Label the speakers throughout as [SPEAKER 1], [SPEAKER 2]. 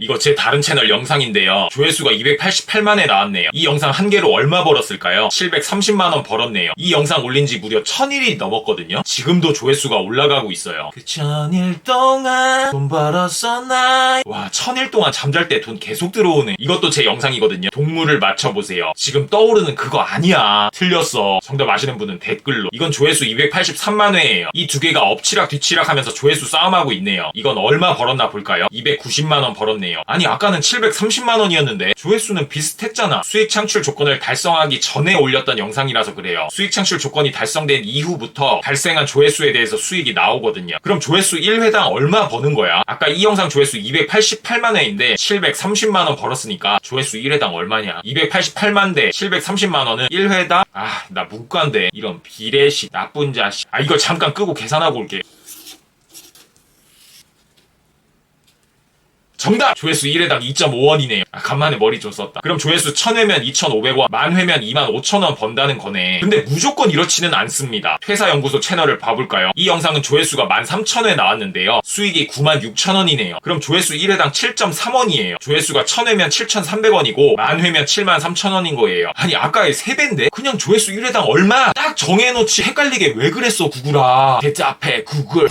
[SPEAKER 1] 이거 제 다른 채널 영상인데요. 조회수가 288만에 나왔네요. 이 영상 한 개로 얼마 벌었을까요? 730만원 벌었네요. 이 영상 올린 지 무려 1000일이 넘었거든요. 지금도 조회수가 올라가고 있어요. 그 1000일 동안 돈 벌었어 나. 와, 1000일 동안 잠잘 때 돈 계속 들어오네. 이것도 제 영상이거든요. 동물을 맞춰보세요. 지금 떠오르는 그거 아니야. 틀렸어. 정답 아시는 분은 댓글로. 이건 조회수 283만회예요. 이 두 개가 엎치락 뒤치락 하면서 조회수 싸움하고 있네요. 이건 얼마 벌었나 볼까요? 290만원 벌었네요. 아니 아까는 730만 원이었는데 조회수는 비슷했잖아. 수익 창출 조건을 달성하기 전에 올렸던 영상이라서 그래요. 수익 창출 조건이 달성된 이후부터 발생한 조회수에 대해서 수익이 나오거든요. 그럼 조회수 1회당 얼마 버는 거야? 아까 이 영상 조회수 288만 회인데 730만 원 벌었으니까 조회수 1회당 얼마냐? 288만 대 730만 원은 1회당 아 나 문과인데 이런 비례시 나쁜 자식 아 이거 잠깐 끄고 계산하고 올게 정답! 조회수 1회당 2.5원이네요. 아, 간만에 머리 좀 썼다. 그럼 조회수 1000회면 2,500원, 만회면 25,000원 번다는 거네. 근데 무조건 이렇지는 않습니다. 퇴사연구소 채널을 봐볼까요? 이 영상은 조회수가 13,000회 나왔는데요. 수익이 96,000원이네요. 그럼 조회수 1회당 7.3원이에요. 조회수가 1000회면 7,300원이고, 만회면 73,000원인 거예요. 아니, 아까의 3배인데? 그냥 조회수 1회당 얼마? 딱 정해놓지 헷갈리게 왜 그랬어, 구글아. 대답해, 구글.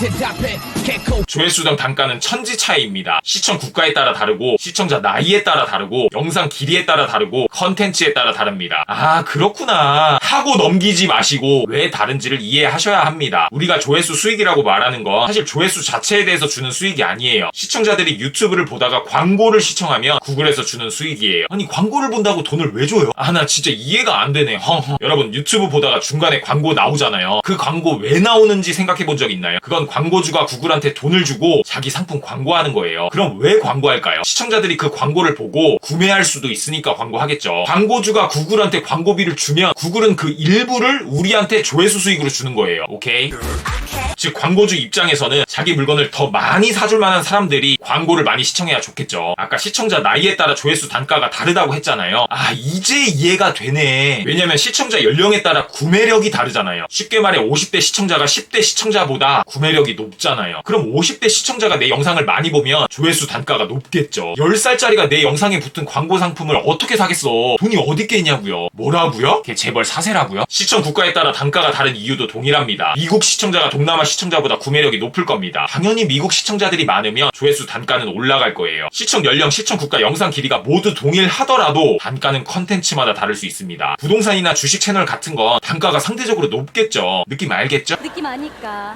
[SPEAKER 1] 조회수당 단가는 천지 차이입니다. 시청 국가에 따라 다르고 시청자 나이에 따라 다르고 영상 길이에 따라 다르고 컨텐츠에 따라 다릅니다. 아 그렇구나 하고 넘기지 마시고 왜 다른지를 이해하셔야 합니다. 우리가 조회수 수익이라고 말하는 건 사실 조회수 자체에 대해서 주는 수익이 아니에요. 시청자들이 유튜브를 보다가 광고를 시청하면 구글에서 주는 수익이에요. 아니 광고를 본다고 돈을 왜 줘요? 아 나 진짜 이해가 안 되네. 헝헝. 여러분 유튜브 보다가 중간에 광고 나오잖아요. 그 광고 왜 나오는지 생각해 본 적 있나요? 그건 광고주가 구글한테 돈을 주고 자기 상품 광고하는 거예요. 그럼 왜 광고할까요? 시청자들이 그 광고를 보고 구매할 수도 있으니까 광고하겠죠. 광고주가 구글한테 광고비를 주면 구글은 그 일부를 우리한테 조회수 수익으로 주는 거예요. 오케이? 즉 광고주 입장에서는 자기 물건을 더 많이 사줄 만한 사람들이 광고를 많이 시청해야 좋겠죠. 아까 시청자 나이에 따라 조회수 단가가 다르다고 했잖아요. 아 이제 이해가 되네. 왜냐면 시청자 연령에 따라 구매력이 다르잖아요. 쉽게 말해 50대 시청자가 10대 시청자보다 구매력이 높잖아요. 그럼 50대 시청자가 내 영상을 많이 보면 조회수 단가가 높겠죠. 10살짜리가 내 영상에 붙은 광고 상품을 어떻게 사겠어? 돈이 어디 있겠냐고요. 뭐라고요? 걔 재벌 사세라고요? 시청 국가에 따라 단가가 다른 이유도 동일합니다. 미국 시청자가 동남아 시청자보다 구매력이 높을 겁니다. 당연히 미국 시청자들이 많으면 조회수 단가는 올라갈 거예요. 시청 연령, 시청 국가, 영상 길이가 모두 동일하더라도 단가는 컨텐츠마다 다를 수 있습니다. 부동산이나 주식 채널 같은 건 단가가 상대적으로 높겠죠. 느낌 알겠죠?
[SPEAKER 2] 느낌 아니까.